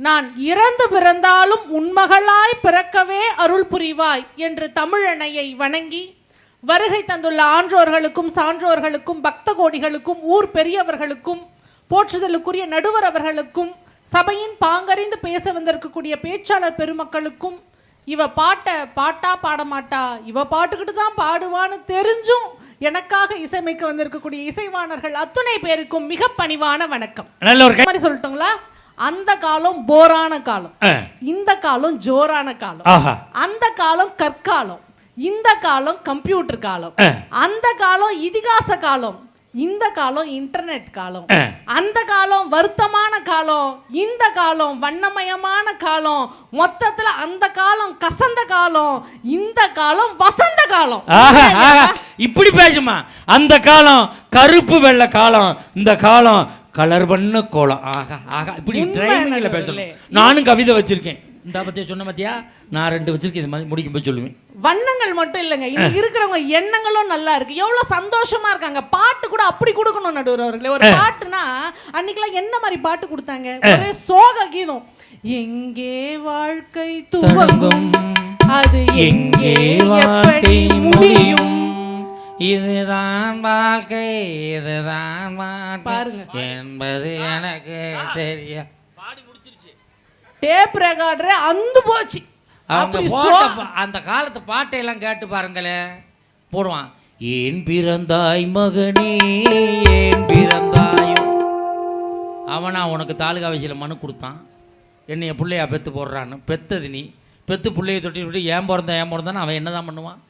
நான் இறந்து பிறந்தாலும் உன்மகளாய் பிறக்கவே அருள் புரிவாய் என்று தமிழனையை வணங்கி வருகை தந்துள்ள ஆன்றோர்களுக்கும் சான்றோர்களுக்கும் பக்த கோடிகளுக்கும் ஊர் பெரியவர்களுக்கும் போற்றுதலுக்குரிய நடுவர் அவர்களுக்கும் சபையின் பாங்கறிந்து பேச வந்திருக்கக்கூடிய பேச்சாளர் பெருமக்களுக்கும் இவ பாட்டை பாட்டா பாடமாட்டா இவ பாட்டுக்கிட்டு தான் பாடுவான்னு தெரிஞ்சும் எனக்காக இசையமைக்க வந்திருக்கக்கூடிய இசைவாணர்கள் அத்துணை பேருக்கும் மிக பணிவான வணக்கம் மாதிரி சொல்லட்டுங்களா? அந்த காலம் போரான காலம். இந்த காலம் ஜோரான காலம். அந்த காலம் கற்காலம். இந்த காலம் கம்ப்யூட்டர் காலம். அந்த காலம் இதிகாச காலம். இந்த காலம் இன்டர்நெட் காலம். அந்த காலம் வருத்தமான காலம். இந்த காலம் வண்ணமயமான காலம். மொத்தத்துல அந்த காலம் கசந்த காலம். இந்த காலம் வசந்த காலம். இப்படி பேசுமா அந்த காலம் கருப்பு வெள்ளை காலம். இந்த காலம் கலர் பண்ண கோலம். ஆஹா ஆஹா இப்படி நடுவர்களே. பேசணும். நானும் கவிதை வச்சிருக்கேன். இந்த பத்தியா சொன்ன பத்தியா? நான் ரெண்டு வச்சிருக்கேன். இது மாதிரி முடிக்கும் போய் சொல்லுவேன். வண்ணங்கள் மட்டும் இல்லைங்க. இன்னைக்கு இருக்கிறவங்க எண்ணங்களும் நல்லா இருக்கு. எவ்வளவு சந்தோஷமா இருக்காங்க. பாட்டு கூட அப்படி கொடுக்கணும் நடுவர் அவர்களே. ஒரு பாட்டுனா அன்னைக்கெல்லாம் என்ன மாதிரி பாட்டு கொடுத்தாங்க? ஒரே சோக கீதம். எங்கே வாழ்க்கை துவங்கும்? அது எங்கே எப்படி முடியும்? இதுதான் வாழ்க்கை இதுதான் வாழ்க்கை. என்பது எனக்கு தெரியும் டேப் ரெக்கார்டரே அந்து போச்சு. அவங்க அப்படி போட்ட அந்த காலத்து பாட்டையெல்லாம் கேட்டு பாருங்களே. போடுவான் ஏன் பிறந்தாய் மகனே ஏன் பிறந்தாயோ? அவனா உனக்கு தாலுகா ஆஃபீஸில் மனு கொடுத்தான். என்னைய பிள்ளையா பெத்து போடுறான்னு. பெத்தது நீ. பெத்து பிள்ளைய தொட்டி விட்டு ஏன் பிறந்தா ஏன் பிறந்தான்னு அவன் என்னதான் பண்ணுவான்? ஆ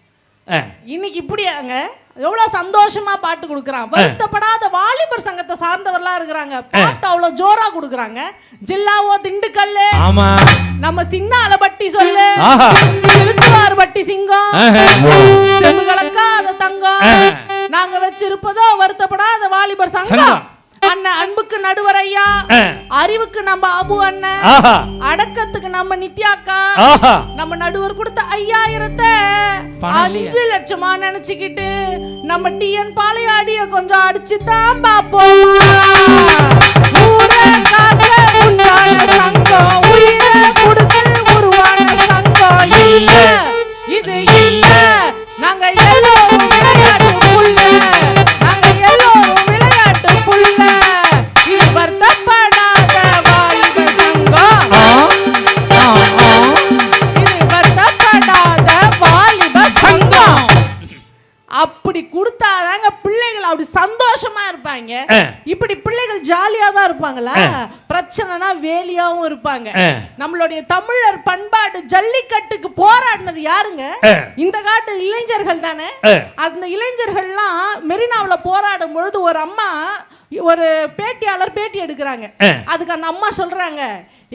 இன்னைக்கு இப்படியாங்க? எவ்வளவு சந்தோஷமா பாட்டு கொடுக்குறான். வருத்தப்படாத வாலிபர் சங்கத்தை சார்ந்தவர்களா இருக்கிறாங்க. பாட்டு அவ்வளவு ஜோரா கொடுக்குறாங்க. ஜில்லாவோ திண்டுக்கல்லு. ஆமா. நம்ம சின்ன அலபட்டி சொல்லு. ஆஹா. செலுத்துவார் பட்டி சிங்கம். ஆஹா. செமுகளக்காத தங்கம். நாங்க வச்சிருப்பதோ வருத்தப்படாத வாலிபர் சங்கம். அண்ணன் அன்புக்கு நடுவர் ஐயா. அறிவுக்கு நம்ம அபு அண்ணன் அடக்கத்துக்கு நம்ம நித்யாக்கா. நம்ம நடுவர் கொடுத்த ஐயாயிரத்தை? அஞ்சு லட்சமா நினைச்சுக்கிட்டு நம்ம டிஎன் பாளையாடிய கொஞ்சம் அடிச்சு தான் பாப்போம் சங்கம். உயிரை கொடுத்து உருவான சங்கம். இல்ல இது இல்ல. நாங்க எல்லோரும் இருப்பாங்க. இப்படி பிள்ளைகள் ஜாலியா தான் இருப்பாங்களா பிரச்சனைனா வேலியாவும் இருப்பாங்க. நம்மளுடைய தமிழர் பண்பாடு ஜல்லிக்கட்டுக்கு போராடினது யாருங்க. இந்த காட்டு இளைஞர்கள் தானே. அந்த இளைஞர்கள்லாம் மெரினாவுல போராடும் பொழுது ஒரு அம்மா ஒரு பேட்டியாளர் பேட்டி எடுக்கிறாங்க. அதுக்கு அந்த அம்மா சொல்றாங்க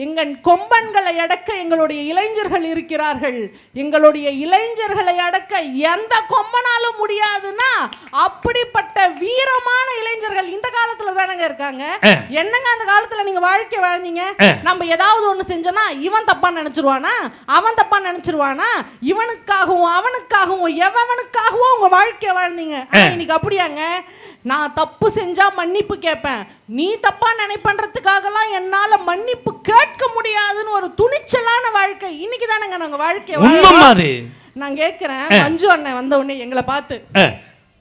எங்கள் கொம்பன்களை அடக்க எங்களுடைய இளைஞர்கள் இருக்கிறார்கள். எங்களுடைய இளைஞர்களை அடக்க எந்த கொம்பனாலும் முடியாதுன்னா அப்படிப்பட்ட வீரமான இளைஞர்கள் இந்த காலத்துல தானங்க இருக்காங்க. என்னங்க அந்த காலத்துல நீங்க வாழ்க்கை வாழ்ந்தீங்க. நம்ம ஏதாவது ஒண்ணு செஞ்சோம்னா இவன் தப்பா நினைச்சிருவானா? அவன் தப்பா நினைச்சிருவானா? இவனுக்காகவும் அவனுக்காகவும் எவனுக்காகவும் உங்க வாழ்க்கை வாழ்ந்தீங்க. இன்னைக்கு அப்படியாங்க? நான் தப்பு செஞ்சா மன்னிப்பு கேட்பேன். நீ தப்பா நினைப்பன்றதுக்காகலாம் என்னால மன்னிப்பு கேட்க முடியாதுன்னு ஒரு துணிச்சலான வாழ்க்கை. இன்னைக்கு தானங்க நாங்க வாழ்க்கை உண்மைமா. அது நான் கேட்கிறேன் மஞ்சு அண்ணன் வந்த உடனே எங்களை பார்த்து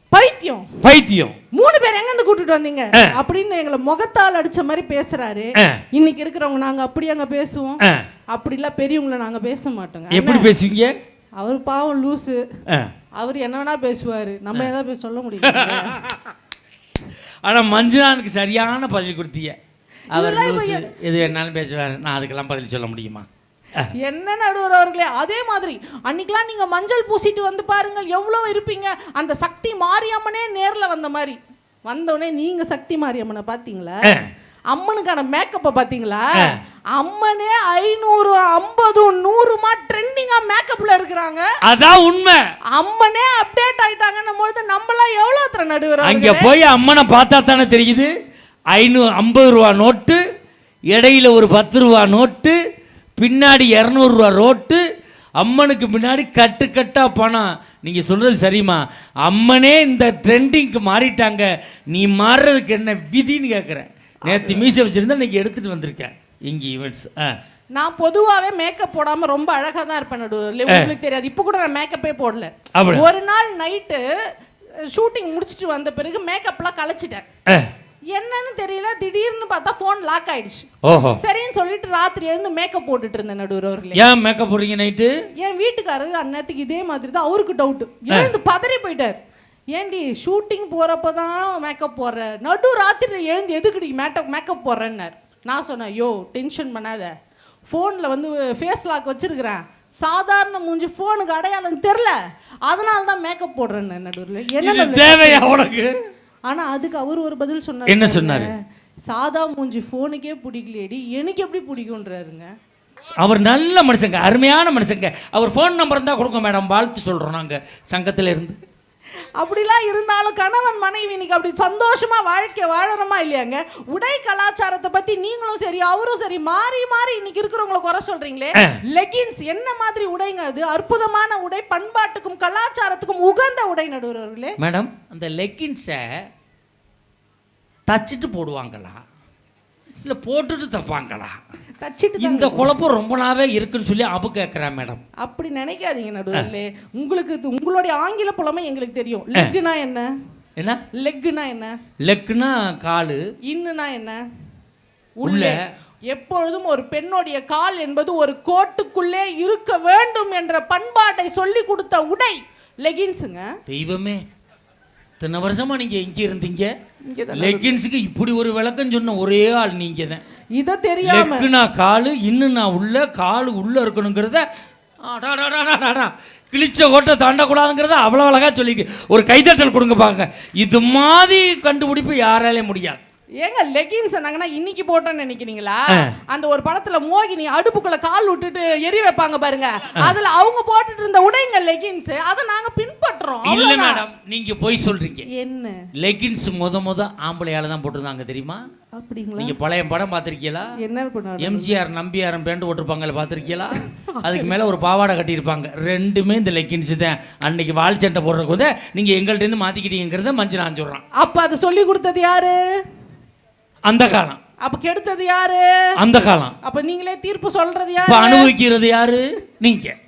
பைத்தியம். பைத்தியம். மூணு பேர் எங்க இருந்து கூட்டிட்டு வந்தீங்க. அப்படின்னு எங்களை முகத்தால் அடிச்ச மாதிரி பேசுறாரு. இன்னைக்கு இருக்கிறவங்க நாங்க அப்படி அங்க பேசுவோம். ஆ. அப்படிலாம் பெரியவங்கள நாங்க பேச மாட்டோங்க. எப்படி பேசுவீங்க? அவர் பாவம் லூசு. அவர் என்ன வேணா பேசுவாரு. நம்ம ஏதாவது சொல்ல முடியாது ஆனா மஞ்சுநாதனுக்கு சரியான பதில் கொடுத்தீங்க. அவர் எது வேணாலும் பேசுவார். நான் அதுக்கெல்லாம் பதில் சொல்ல முடியுமா. என்ன நடுவர் அவர்களே அதே மாதிரி. அன்னைக்கெல்லாம் நீங்க மஞ்சள் பூசிட்டு வந்து பாருங்க எவ்வளவு இருப்பீங்க. அந்த சக்தி மாரியம்மனே நேர்ல வந்த மாதிரி. வந்தவுடனே நீங்க சக்தி மாரியம்மனை பாத்தீங்களா? ஆ. அம்மனுக்கான மேக்கப்பை பாத்தீங்களா? அம்மனே ஐநூறு ஐம்பது நூறுமா ட்ரெண்டிங்கா மேக்கப்ல இருக்கிறாங்க. அதான் உண்மை. அம்மனே அப்டேட் ஆயிட்டாங்கன்னும் பொழுது நம்மளாம் எவ்வளவு திற நடுவர் அங்க போய் அம்மனை பார்த்தா தானே தெரியுது? ஐநூறு ஐம்பது ரூபா நோட்டு இடையில ஒரு பத்து ரூபா நோட்டு பின்னாடி இரநூறுவா ரோட்டு அம்மனுக்கு பின்னாடி கட்டு கட்டா பணம். நீங்க சொல்றது சரிம்மா. அம்மனே இந்த ட்ரெண்டிங்க்கு மாறிட்டாங்க. நீ மாறுறதுக்கு என்ன விதின்னு கேட்குறேன் நேற்று மீசை வச்சிருந்தா இன்னைக்கு எடுத்துட்டு வந்திருக்கேன். இங்கே ஈவெண்ட்ஸ் ஆ. நான் பொதுவாவே மேக்கப் போடாம ரொம்ப அழகா தான் இருப்பேன் நடுவில் உங்களுக்கு தெரியாது. இப்போ கூட நான் மேக்கப்பே போடல. ஒரு நாள் நைட்டு ஷூட்டிங் முடிச்சுட்டு வந்த பிறகு மேக்கப்லாம் கலைச்சிட்டேன். என்னன்னு தெரியல திடீர்னு பார்த்தா ஃபோன் லாக் ஆயிடுச்சு. ஓஹோ. சரின்னு சொல்லிட்டு ராத்திரி எழுந்து மேக்கப் போட்டுட்டு இருந்தேன் நடுவர் அவர்களே ஏன் மேக்கப் போடுறீங்க நைட்டு என் வீட்டுக்காரர் அந்நேரத்துக்கு இதே மாதிரி தான் அவருக்கு டவுட் எழுந்து பதறி போயிட்டார். ஏண்டி ஷூட்டிங் போறப்ப தான் மேக்கப் போடுற? நடு ராத்திரியில் எழுந்து எதுக்குடி மேக்கப் மேக்கப் போடுறேன்னார். நான் சொன்னேன் யோ டென்ஷன் பண்ணாத. ஃபோனில் வந்து ஃபேஸ் லாக் வச்சிருக்கிறேன். சாதாரண மூஞ்சி ஃபோனுக்கு அடையாளம் தெரில அதனால தான் மேக்கப் போடுறேன்னு நடுவில் என்ன தேவையா உனக்கு? ஆனா அதுக்கு அவர் ஒரு பதில் சொன்னார் என்ன சொன்னாரு? சாதா மூஞ்சி ஃபோனுக்கே பிடிக்கலையேடி. எனக்கு எப்படி பிடிக்குன்றாருங்க அவர் நல்ல மனுஷங்க அருமையான மனுஷங்க. அவர் ஃபோன் நம்பர் இருந்தால் கொடுங்க மேடம் வாழ்த்து சொல்கிறோம் நாங்கள் சங்கத்தில் இருந்து. அப்படிலாம் இருந்தாலும் கணவன் மனைவி இன்னைக்கு அப்படி சந்தோஷமா வாழ்க்கை வாழறோமா இல்லையாங்க? உடை கலாச்சாரத்தை பத்தி நீங்களும் சரி அவரும் சரி மாறி மாறி இன்னைக்கு இருக்கிறவங்கள குறை சொல்றீங்களே? லெகின்ஸ் என்ன மாதிரி உடைங்க அது? அற்புதமான உடை பண்பாட்டுக்கும் கலாச்சாரத்துக்கும் உகந்த உடை நடுவர்களே மேடம் அந்த லெக்கின்ஸை தச்சிட்டு போடுவாங்களா? இல்லை போட்டுட்டு தப்பாங்களா? தச்சிட்டு இந்த குழப்பம் ரொம்ப நாளாவே இருக்குன்னு சொல்லி அபு கேட்குறேன் மேடம். அப்படி நினைக்காதீங்க நடுவர்களே. உங்களுக்கு உங்களுடைய ஆங்கில புலமை எங்களுக்கு தெரியும். லெக்குனா என்ன? என்ன? லெக்குனா என்ன? லெக்குனா காலு. இன்னுனா என்ன? உள்ள. எப்பொழுதும் ஒரு பெண்ணுடைய கால் என்பது ஒரு கோட்டுக்குள்ளே இருக்க வேண்டும் என்ற பண்பாட்டை சொல்லி கொடுத்த உடை. லெகின்ஸுங்க. தெய்வமே இத்தனை வருஷமா நீங்க எங்க இருந்தீங்க? லெக்கின்ஸுக்கு இப்படி ஒரு விளக்கம் சொன்ன ஒரே ஆள் நீங்க தான் இத தெரியாம லெக்குனா காலு இன்னும் நான் உள்ள காலு உள்ள இருக்கணுங்கிறத அடாடாடாடாடா. கிழிச்ச கோட்டை தாண்டக்கூடாதுங்கிறத அவ்வளோ அழகா சொல்லிக்கு ஒரு கைதட்டல் கொடுங்க பாங்க இது மாதிரி கண்டுபிடிப்பு யாராலே முடியாது. ஏங்க லெகின்ஸ் நாங்கன்னா இன்னைக்கு போட்டோன்னு நினைக்கிறீங்களா? அந்த ஒரு படத்துல மோகினி அடுப்புக்குள்ள கால் விட்டுட்டு எரி வைப்பாங்க பாருங்க. அதுல அவங்க போட்டுட்டு இருந்த உடைங்க லெகின்ஸ் அதை நாங்க பின்பற்றோம். இல்ல. மேடம் நீங்க போய் சொல்றீங்க. என்ன? லெகின்ஸ் முத முத ஆம்பளையால தான் போட்டிருந்தாங்க தெரியுமா? அப்படிங்களா? நீங்க பழைய படம் பார்த்திருக்கீங்களா? என்ன எம்ஜிஆர் நம்பியாரம் பேண்ட் போட்டிருப்பாங்கல்ல பார்த்துருக்கீங்களா? அதுக்கு மேலே ஒரு பாவாடை கட்டியிருப்பாங்க. ரெண்டுமே இந்த லெக்கின்ஸ் தான். அன்னைக்கு வால் சட்டை போடுறக்கு வந்து நீங்கள் எங்கள்கிட்டருந்து மாற்றிக்கிட்டீங்கிறத மஞ்சள் நான் சொல்கிறான் அப்ப அதை சொல்லி கொடுத்தது யாரு? அந்த காலம். அப்ப கெடுத்தது யாரு? அந்த காலம். அப்ப நீங்களே தீர்ப்பு சொல்றது யாரு? அனுபவிக்கிறது யாரு? நீங்கள்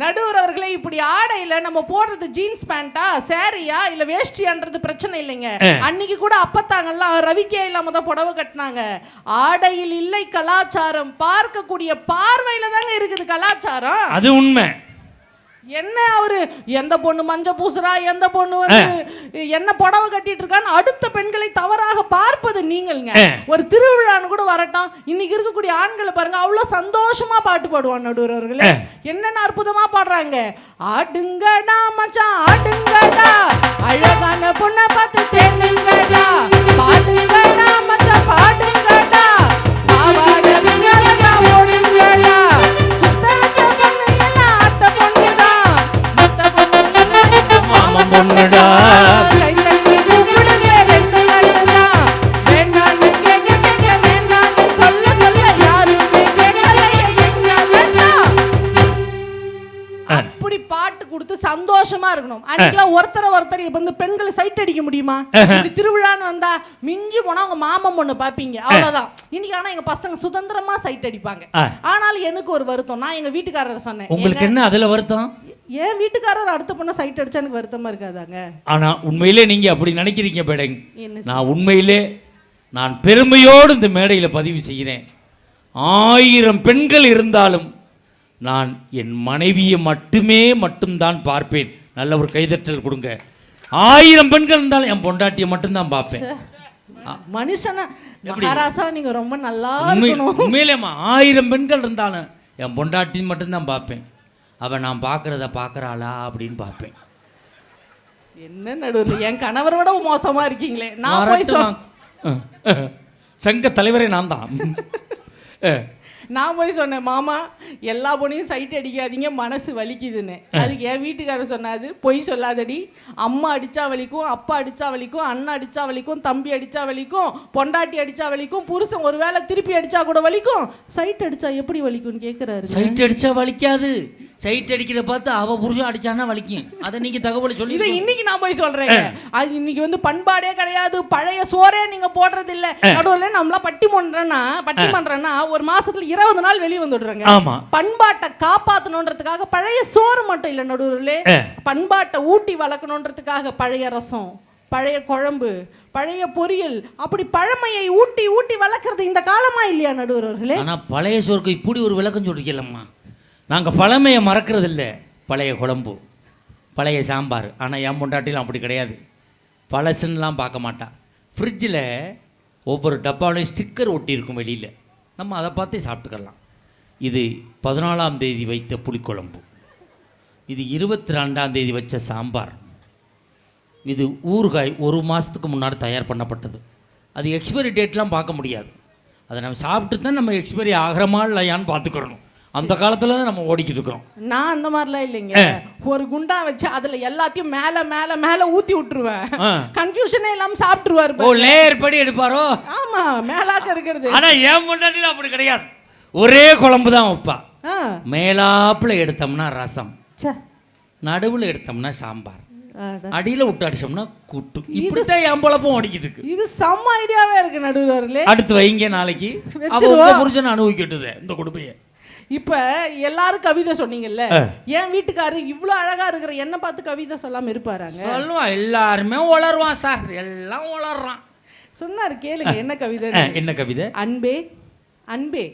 நடுவர் அவர்களே இப்படி ஆடையில நம்ம போடுறது ஜீன்ஸ் பேண்டா சாரியா இல்ல வேஷ்டியான்றது பிரச்சனை இல்லைங்க. அன்னைக்கு கூட அப்பத்தாங்கெல்லாம் ரவிக்கே இல்லாம தான் புடவை கட்டினாங்க. ஆடையில் இல்லை கலாச்சாரம். பார்க்கக்கூடிய பார்வையில தாங்க இருக்குது கலாச்சாரம். அது உண்மை. என்ன அவரு? எந்த பொண்ணு மஞ்ச பூசுறா? எந்த பொண்ணு வந்து என்ன புடவை கட்டிட்டு இருக்கான்னு அடுத்த பெண்களை தவறாக பார்ப்பது நீங்கள்ங்க. ஒரு திருவிழான்னு கூட வரட்டும். இன்னைக்கு இருக்கக்கூடிய ஆண்களை பாருங்க அவ்வளவு சந்தோஷமா பாட்டு பாடுவான் நடுவர் அவர்களே. என்னென்ன அற்புதமா பாடுறாங்க? ஆடுங்கடா மச்சான் ஆடுங்கடா. அழகான பொண்ணை பார்த்து தேடுங்கடா. பாடுங்கடா மச்சான் பாடுங்கடா. முடியுமா இப்படி திருவிழான்னு வந்தா மிஞ்சி போனா உங்க மாமன் பொண்ணு பாப்பீங்க. அவ்வளவுதான். இன்னைக்கு ஆனா எங்க பசங்க சுதந்திரமா சைட் அடிப்பாங்க. ஆனாலும் எனக்கு ஒரு வருத்தம். நான் எங்க வீட்டுக்காரர் சொன்னேன். உங்களுக்கு என்ன அதில் வருத்தம்? என் வீட்டுக்காரர் அடுத்த பொண்ணை சைட் அடிச்சா எனக்கு வருத்தமா இருக்காதாங்க? ஆனால் உண்மையிலே நீங்கள் அப்படி நினைக்கிறீங்க பேடங். நான் உண்மையிலே நான் பெருமையோடு இந்த மேடையில் பதிவு செய்கிறேன். ஆயிரம் பெண்கள் இருந்தாலும் நான் என் மனைவியை மட்டுமே மட்டும்தான் பார்ப்பேன். நல்ல ஒரு கைதட்டல் கொடுங்க. ஆயிரம் பெண்கள் இருந்தாலும் என் பொண்டாட்டியை மட்டும்தான் பார்ப்பேன். மனுஷனா மகாராசா நீங்க ரொம்ப நல்லா உண்மையிலேம்மா ஆயிரம் பெண்கள் இருந்தாலும் என் பொண்டாட்டி மட்டும்தான் பார்ப்பேன். அவன் நான் பார்க்குறத பார்க்குறாளா அப்படின்னு பார்ப்பேன். என்ன நடுவில்? என் கணவரோட மோசமா இருக்கீங்களே. நான். சங்க தலைவரே நான் தான். நான் போய் சொன்னேன் மாமா எல்லா பொண்ணையும் சைட் அடிக்காதீங்க மனசு வலிக்குதுன்னு. அதுக்கு என் வீட்டுக்காரர் சொன்னாது பொய் சொல்லாதடி. அம்மா அடிச்சா வலிக்கும் அப்பா அடிச்சா வலிக்கும் அண்ணன் அடிச்சா வலிக்கும் தம்பி அடிச்சா வலிக்கும் பொண்டாட்டி அடிச்சா வலிக்கும் புருஷன் ஒருவேளை திருப்பி அடிச்சா கூட வலிக்கும். சைட் அடிச்சா எப்படி வலிக்கும்னு கேட்குறாரு சைட் அடிச்சா வலிக்காது. சைட் அடிக்கிற பார்த்து அவ புருஷன் அடிச்சானா வலிக்கும். அதை நீங்க தகவலை சொல்லி இதை இன்னைக்கு நான் போய் சொல்றேன் அது இன்னைக்கு வந்து பண்பாடே கிடையாது பழைய சோறே நீங்க போடுறது இல்ல நடுவுல நம்மளா பட்டி பண்றேன்னா பட்டி பண்றேன்னா ஒரு மாசத்துல இருபது நாள் வெளியே வந்துடுறாங்க. பண்பாட்டை காப்பாத்தணுன்றதுக்காக பழைய சோறு மட்டும் இல்ல நடுவுல. பண்பாட்டை ஊட்டி வளர்க்கணுன்றதுக்காக பழைய ரசம் பழைய குழம்பு பழைய பொரியல் அப்படி பழமையை ஊட்டி ஊட்டி வளர்க்கறது இந்த காலமா இல்லையா நடுவர்களே? ஆனா பழைய சோறுக்கு இப்படி ஒரு விளக்கம் சொல்லிக்கலம்மா நாங்கள் பழமையை மறக்கிறதில்ல. பழைய குழம்பு பழைய சாம்பார். ஆனால் என் பொண்டாட்டிலும் அப்படி கிடையாது. பழசுன்னெலாம் பார்க்க மாட்டான் ஃப்ரிட்ஜில் ஒவ்வொரு டப்பாலையும் ஸ்டிக்கர் ஒட்டியிருக்கும் வெளியில். நம்ம அதை பார்த்தே சாப்பிட்டுக்கலாம். இது பதினாலாம் தேதி வைத்த புளிக்குழம்பு. இது இருபத்தி ரெண்டாம் தேதி வச்ச சாம்பார். இது ஊறுகாய் ஒரு மாதத்துக்கு முன்னாடி தயார் பண்ணப்பட்டது. அது எக்ஸ்பைரி டேட்லாம் பார்க்க முடியாது. அதை நம்ம சாப்பிட்டு தான் நம்ம எக்ஸ்பைரி ஆகிறமா இல்லையான்னு பார்த்துக்கிறணும். அந்த காலத்தில் நம்ம ஓடிக்கிட்டு இருக்கிறோம். நான் அந்த மாதிரிலாம் இல்லைங்க. ஒரு குண்டா வச்சு அதுல எல்லாத்தையும் மேல மேல மேல ஊத்தி விட்டுருவேன். கன்ஃபியூஷனே இல்லாம சாப்பிட்டுருவாரு ஓ லேயர் படி எடுப்பாரோ? ஆமா மேலாக்க இருக்கிறது. ஆனால் என் முன்னாடியில் அப்படி கிடையாது. ஒரே குழம்பு தான் வைப்பா. மேலாப்பில் எடுத்தோம்னா ரசம். நடுவில் எடுத்தோம்னா சாம்பார். அட. அடியில் விட்டு அடிச்சோம்னா கூட்டு. இப்படி தான் என் பொழப்பும் ஓடிக்கிட்டு இருக்கு. இது செம்ம ஐடியாவே இருக்கு நடுவர்களே அடுத்து வைங்க நாளைக்கு. அவ புருஷன் அனுபவிக்கட்டுது இந்த கொடுமையை இப்ப எல்லாரும் கவிதை சொன்னீங்கல்ல என் வீட்டுக்காரரு இவ்ளோ அழகா இருக்கிற என்ன பார்த்து கவிதை சொல்லாம இருப்பாராங்க? சொல்லுவான் எல்லாருமே உளருவான் சார் எல்லாம் உளறான் சொன்னாரு கேளுங்க என்ன கவிதை என்ன கவிதை? அன்பே அன்பே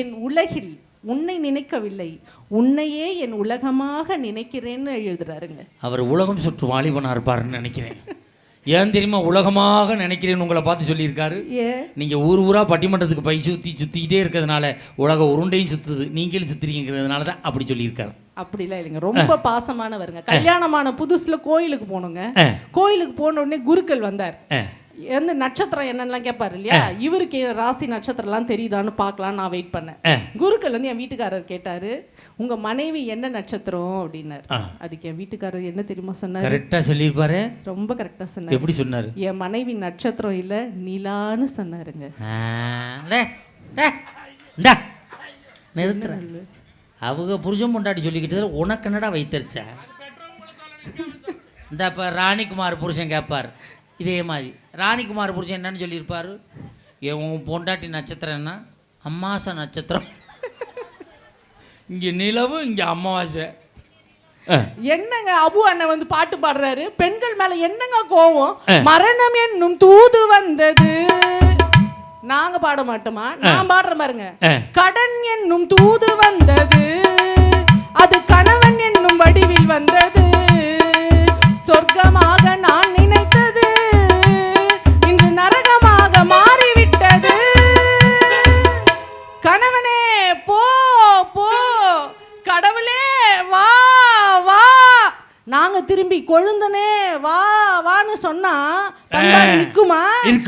என் உலகில் உன்னை நினைக்கவில்லை உன்னையே என் உலகமாக நினைக்கிறேன்னு எழுதுறாருங்க. அவர் உலகம் சுற்று வாலிபனா இருப்பாருன்னு நினைக்கிறேன். ஏன் தெரியுமா உலகமாக நினைக்கிறேன்னு உங்களை பார்த்து சொல்லியிருக்காரு. ஏ? நீங்கள் ஊர் ஊராக பட்டிமன்றத்துக்கு பை சுற்றி சுற்றிக்கிட்டே இருக்கிறதுனால உலக உருண்டையும் சுற்றுது நீங்களும் சுற்றுறீங்கிறதுனால தான் அப்படி சொல்லியிருக்காரு. அப்படிலாம் இல்லைங்க. ரொம்ப பாசமானவருங்க. கல்யாணமான புதுசுல கோயிலுக்கு போனோங்க. கோயிலுக்கு போன உடனே குருக்கள் வந்தார். எந்த நட்சத்திரம் என்னென்னலாம் கேட்பாரு இல்லையா? இவருக்கு ராசி நட்சத்திரம்லாம் தெரியுதான்னு பார்க்கலாம் நான் வெயிட் பண்ணேன். குருக்கள் வந்து என் வீட்டுக்காரர் கேட்டாரு உங்க மனைவி என்ன நட்சத்திரம்? அப்படின்னாரு. அதுக்கு என் வீட்டுக்காரர் என்ன தெரியுமா சொன்னாரு? கரெக்டாக சொல்லியிருப்பாரு. ரொம்ப கரெக்டா சொன்னாரு. எப்படி சொன்னார்? என் மனைவி நட்சத்திரம் இல்ல நிலான்னு சொன்னாருங்க. நிறுத்துறேன். அவங்க புருஷன் பொண்டாட்டி சொல்லிக்கிட்டு உனக்கு என்னடா வைத்தறிச்ச? இந்த இப்போ ராணிக்குமார் புருஷன் கேட்பார் இதே மாதிரி. ராணிக்குமார் புருஷன் என்னன்னு சொல்லியிருப்பாரு? உன் பொண்டாட்டி நட்சத்திரம் என்ன? அம்மாசை நட்சத்திரம். இங்கே நிலவு இங்கே அமாவாசை. அஹ், என்னங்க அபு அண்ணன் வந்து பாட்டு பாடுறாரு? பெண்கள் மேல என்னங்க கோவம்? மரணம் என்னும் தூது வந்தது. நாங்க பாட மாட்டோமா? நான் பாடுற பாருங்க. கடன் என்னும் தூது வந்தது. அது கணவன் என்னும் வடிவில் வந்தது. சொர்க்கமாக நான் நினைத்தது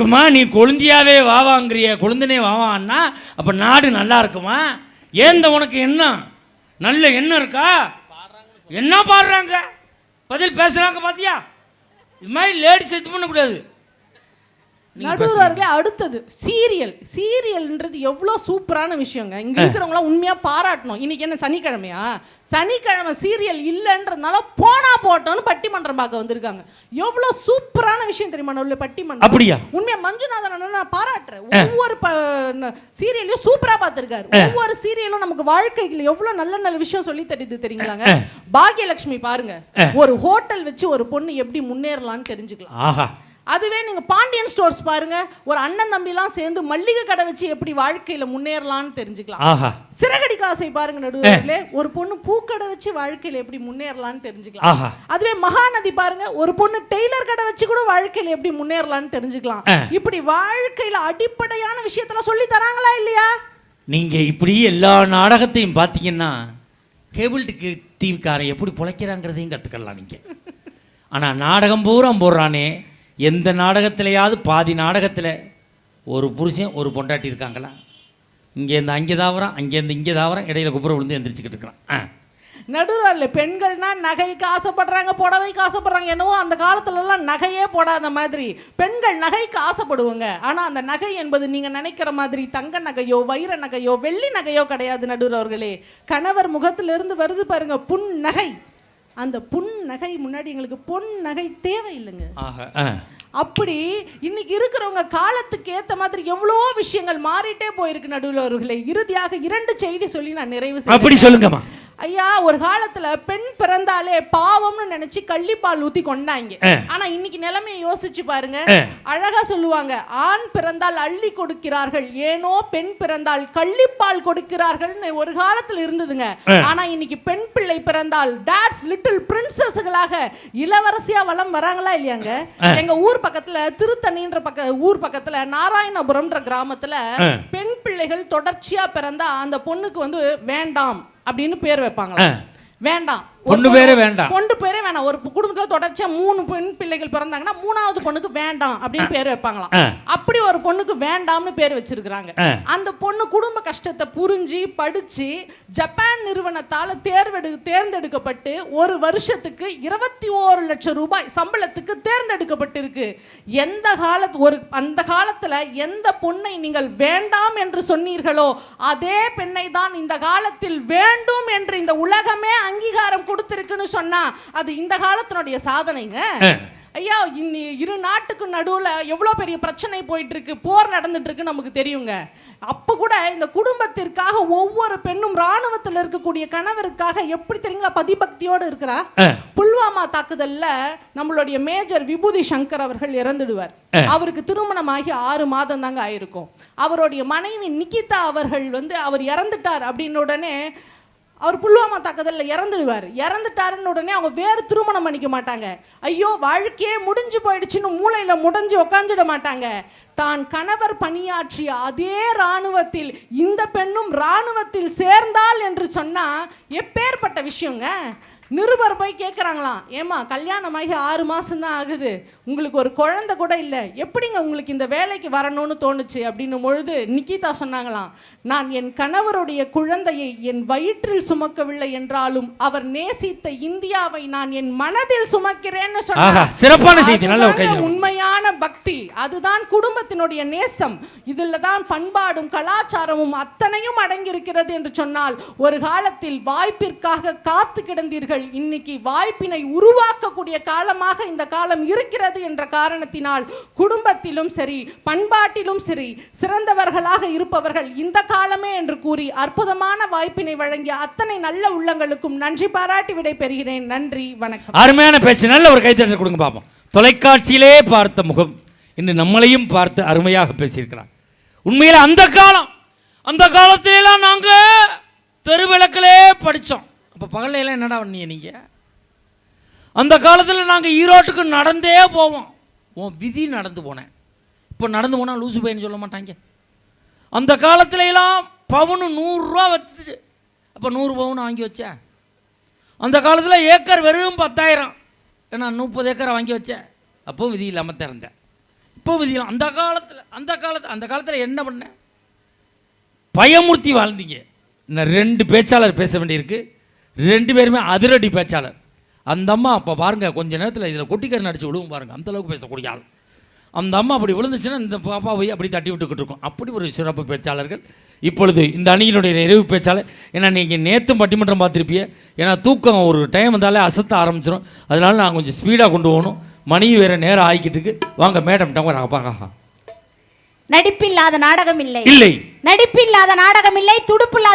இருக்குமா? நீ கொழுந்தியாவே வாவாங்கிறிய கொழுந்தனே வாவான்னா அப்போ நாடு நல்லா இருக்குமா? ஏந்த உனக்கு என்ன? நல்ல எண்ணம் இருக்கா? என்ன பாடுறாங்க? பதில் பேசுகிறாங்க பார்த்தியா இது மாதிரி லேடிஸ் இது பண்ணக்கூடாது. நடுவர்களே அடுத்தது சீரியல். சீரியல்ன்றது எவ்வளோ சூப்பரான விஷயங்க. இங்க இருக்கிறவங்களாம் உண்மையா பாராட்டணும். இன்னைக்கு என்ன சனிக்கிழமையா? சனிக்கிழமை சீரியல் இல்லைன்றதுனால போனா போட்டோன்னு பட்டிமன்றம் பார்க்க வந்திருக்காங்க. எவ்வளோ சூப்பரான விஷயம் தெரியுமா நடுவில் பட்டிமன்றம்? அப்படியா? உண்மையா மஞ்சுநாதன் நான் பாராட்டுறேன். ஒவ்வொரு சீரியலையும் சூப்பரா பார்த்திருக்காரு. ஒவ்வொரு சீரியலும் நமக்கு வாழ்க்கையில் எவ்வளவு நல்ல நல்ல விஷயம் சொல்லி தருது தெரியுங்களாங்க? பாக்யலட்சுமி பாருங்க. ஒரு ஹோட்டல் வச்சு ஒரு பொண்ணு எப்படி முன்னேறலாம்னு தெரிஞ்சுக்கலாம். ஆஹா. அதுவே நீங்க பாண்டியன் ஸ்டோர்ஸ் பாருங்க. ஒரு அண்ணன் தம்பிலாம் சேர்ந்து மல்லிகை கடை வச்சு எப்படி வாழ்க்கையில முன்னேறலாம்னு தெரிஞ்சுக்கலாம். ஆஹா. சிறகடி காசை பாருங்க நடுவில் ஒரு பொண்ணு பூக்கடை வச்சு வாழ்க்கையில எப்படி முன்னேறலாம்னு தெரிஞ்சுக்கலாம். ஆஹா. அதுவே மகாநதி பாருங்க. ஒரு பொண்ணு டெய்லர் கடை வச்சு கூட வாழ்க்கையில எப்படி முன்னேறலாம்னு தெரிஞ்சுக்கலாம். இப்படி வாழ்க்கையில அடிப்படையான விஷயத்தெல்லாம் சொல்லி தராங்களா இல்லையா? நீங்க இப்படி எல்லா நாடகத்தையும் பார்த்தீங்கன்னா கேபிள் டிவிக்காரன் எப்படி பிழைக்கிறாங்கிறதையும் கற்றுக்கலாம் நீங்க. ஆனா நாடகம் பூரா போடுறானே. எந்த நாடகத்திலையாவது பாதி நாடகத்தில் ஒரு புருஷன் ஒரு பொண்டாட்டி இருக்காங்களா? இங்கேருந்து அங்கே தாவறான் அங்கேருந்து இங்கே தாவறான் இடையில குப்புற விழுந்து எந்திரிச்சுக்கிட்டு இருக்கிறான். ஆ. நடுவில் பெண்கள்னா நகைக்கு ஆசைப்படுறாங்க புடவைக்கு ஆசைப்படுறாங்க என்னவோ அந்த காலத்துலலாம் நகையே போடாத மாதிரி. பெண்கள் நகைக்கு ஆசைப்படுவாங்க. ஆனால் அந்த நகை என்பது நீங்கள் நினைக்கிற மாதிரி தங்க நகையோ வைர நகையோ வெள்ளி நகையோ கிடையாது நடுவர் அவர்களே. கணவர் முகத்திலிருந்து வருது பாருங்க புன் நகை. அந்த புன் நகை முன்னாடி எங்களுக்கு பொன் நகை தேவையில்லைங்க. அப்படி இன்னைக்கு இருக்கிறவங்க காலத்துக்கு ஏத்த மாதிரி எவ்வளோ விஷயங்கள் மாறிட்டே போயிருக்கு நடுவில் அவர்களே. இறுதியாக இரண்டு செய்தி சொல்லி நான் நிறைவு அப்படி சொல்லுங்கம்மா. ஐயா ஒரு காலத்துல பெண் பிறந்தாலே பாவம்னு நினைச்சு கள்ளிப்பால் ஊத்தி கொண்டாங்க. ஆனா இன்னைக்கு நிலைமையை யோசிச்சு பாருங்க. அழகா சொல்லுவாங்க ஆண் பிறந்தால் அள்ளி கொடுக்கிறார்கள் ஏனோ பெண் பிறந்தால் கள்ளிப்பால் கொடுக்கிறார்கள்னு ஒரு காலத்துல இருந்ததுங்க. ஆனா இன்னைக்கு பெண் பிள்ளை பிறந்தால் டாட்ஸ் லிட்டில் பிரின்சஸ்களாக இளவரசியா வலம் வராங்களா இல்லையாங்க? எங்க ஊர் பக்கத்துல திருத்தணின்ற பக்க ஊர் பக்கத்துல நாராயணபுரம்ன்ற கிராமத்துல. பெண் பிள்ளைகள் தொடர்ச்சியா பிறந்தா அந்த பொண்ணுக்கு வந்து வேண்டாம். அப்படின்னு பேர் வைப்பாங்களா வேண்டாம். பொண்ணு பேரே வேண்டாம். பொண்ணு பேரே வேணாம் ஒரு குடும்பத்துல தொடர்ச்சியா மூணு பெண் பிள்ளைகள் பிறந்தாங்கன்னா மூணாவது பொண்ணுக்கு வேண்டாம் அப்படின்னு பேர் வைப்பாங்களாம். அப்படி ஒரு பொண்ணுக்கு வேண்டாம்னு பேர் வச்சிருக்காங்க ஆ. அந்த பொண்ணு குடும்ப கஷ்டத்தை புரிஞ்சு படிச்சு ஜப்பான் நிறுவனத்தால தேர்வெடு தேர்ந்தெடுக்கப்பட்டு ஒரு வருஷத்துக்கு இருபத்தி ஓரு லட்சம் ரூபாய் சம்பளத்துக்கு தேர்ந்தெடுக்கப்பட்டிருக்கு எந்த காலத்து ஒரு அந்த காலத்துல எந்த பொண்ணை நீங்கள் வேண்டாம் என்று சொன்னீர்களோ அதே பெண்ணை தான் இந்த காலத்தில் வேண்டும் என்று இந்த உலகமே அங்கீகாரம் கொடுத்திருக்குன்னு சொன்னா அது இந்த காலத்தினுடைய சாதனைங்க. ஐயா இன்னி இரு நாட்டுக்கு நடுவுல எவ்வளோ பெரிய பிரச்சனை போயிட்டு இருக்கு போர் நடந்துட்டு இருக்கு நமக்கு தெரியுங்க. அப்ப கூட இந்த குடும்பத்திற்காக ஒவ்வொரு பெண்ணும் ராணுவத்தில் இருக்கக்கூடிய கணவருக்காக எப்படி தெரியுங்களா பதிபக்தியோடு இருக்கிறா. புல்வாமா தாக்குதல்ல நம்மளுடைய மேஜர் விபூதி சங்கர் அவர்கள் இறந்துடுவார். அவருக்கு திருமணமாகி ஆறு மாதம் தாங்க ஆயிருக்கும். அவருடைய மனைவி நிகிதா அவர்கள் வந்து அவர் இறந்துட்டார் அப்படின்னு உடனே அவர் புல்வாமா தாக்குதலில் இறந்துடுவார். இறந்துட்டாருன்னு உடனே அவங்க வேறு திருமணம் பண்ணிக்க மாட்டாங்க. ஐயோ வாழ்க்கையே முடிஞ்சு போயிடுச்சுன்னு மூளையில் முடிஞ்சு உக்காந்துட மாட்டாங்க. தான் கணவர் பணியாற்றிய அதே ராணுவத்தில் இந்த பெண்ணும் ராணுவத்தில் சேர்ந்தாள் என்று சொன்னா எப்பேற்பட்ட விஷயங்க? நிருபர் போய் கேட்குறாங்களாம் ஏமா கல்யாணமாகி ஆறு மாதம் தான் ஆகுது. உங்களுக்கு ஒரு குழந்தை கூட இல்லை. எப்படிங்க உங்களுக்கு இந்த வேலைக்கு வரணும்னு தோணுச்சு? அப்படின்னும் பொழுது நிக்கிதா சொன்னாங்களாம். நான் என் கணவருடைய குழந்தையை என் வயிற்றில் சுமக்கவில்லை என்றாலும் அவர் நேசித்த இந்தியாவை நான் என் மனதில் சுமக்கிறேன்னு சொன்னாங்க சிறப்பான செய்தி நல்ல உண்மையான பக்தி. அதுதான் குடும்பத்தினுடைய நேசம். இதில் தான் பண்பாடும் கலாச்சாரமும் அத்தனையும் அடங்கியிருக்கிறது என்று சொன்னால் ஒரு காலத்தில் வாய்ப்பிற்காக காத்து கிடந்தீர்கள். இன்னைக்கு வாய்ப்பினை உருவாக்கக்கூடிய காலமாக இந்த காலம் இருக்கிறது என்ற காரணத்தினால் குடும்பத்திலும் சரி பண்பாட்டிலும் சரி சிறந்தவர்களாக இருப்பவர்கள் இந்த காலமே என்று கூறி அற்புதமான வாய்ப்பினை வழங்கிய அத்தனை நல்ல உள்ளங்களுக்கும் நன்றி பாராட்டி விடை பெறுகிறேன் நன்றி வணக்கம். அருமையான பேச்சு நல்ல ஒரு கைத்தட்டல் கொடுங்க பார்ப்போம் தொலைக்காட்சியிலே பார்த்த முகம் இன்று நம்மளையும் பார்த்து அருமையாக பேசியிருக்கிறார். உண்மையில் அந்த காலம் அந்த காலத்திலலாம் நாங்கள் தெருவிளக்கிலே படித்தோம். அப்போ பகலையெல்லாம் என்னடா பண்ணீங்க நீங்கள் அந்த காலத்தில் நாங்கள் ஈரோட்டுக்கு நடந்தே போவோம். உன் விதி நடந்து போனேன் இப்போ நடந்து போனால் லூசு பையன் சொல்ல மாட்டாங்க. அந்த காலத்துல எல்லாம் பவுனு நூறுரூவா வச்சுது அப்போ நூறு பவுன் வாங்கி வச்சேன் அந்த காலத்தில் ஏக்கர் வெறும் பத்தாயிரம். ஏன்னா முப்பது ஏக்கரை வாங்கி வச்சேன் அப்போ விதி இல்லாமல் திறந்தேன் இப்போ விதி அந்த காலத்தில் அந்த காலத்தில் அந்த காலத்தில் என்ன பண்ணேன் பயமூர்த்தி வாழ்ந்தீங்க. இன்னும் ரெண்டு பேச்சாளர் பேச வேண்டியிருக்கு. ரெண்டு பேருமே அதிரடி பேச்சாளர். அந்த அம்மா அப்போ பாருங்க கொஞ்ச நேரத்தில் இதில் கொட்டிக்கரை நடிச்சு விடுவோம் பாருங்க அந்த அளவுக்கு பேசக்கூடிய ஆள். அந்த அம்மா அப்படி விழுந்துச்சுன்னா இந்த பாப்பா போய் அப்படி தட்டி விட்டுக்கிட்டு இருக்கோம். அப்படி ஒரு சிறப்பு பேச்சாளர்கள் இப்பொழுது இந்த அணியினுடைய நிறைவு பேச்சாளர். ஏன்னா நீங்கள் நேற்றும் பட்டிமன்றம் பார்த்துருப்பிய ஏன்னா தூக்கம் ஒரு டைம் வந்தாலே அசத்த ஆரம்பிச்சிடும் அதனால நான் கொஞ்சம் ஸ்பீடாக கொண்டு போகணும். மணி வேறு நேரம் ஆகிக்கிட்டு இருக்கு. வாங்க மேடம் டங்க பார்க்க நடிப்பில்லாத நாடகம் இல்லை. இல்லை. நடிப்பில்லாத நாடகம் இல்லை துடுப்பில்லாத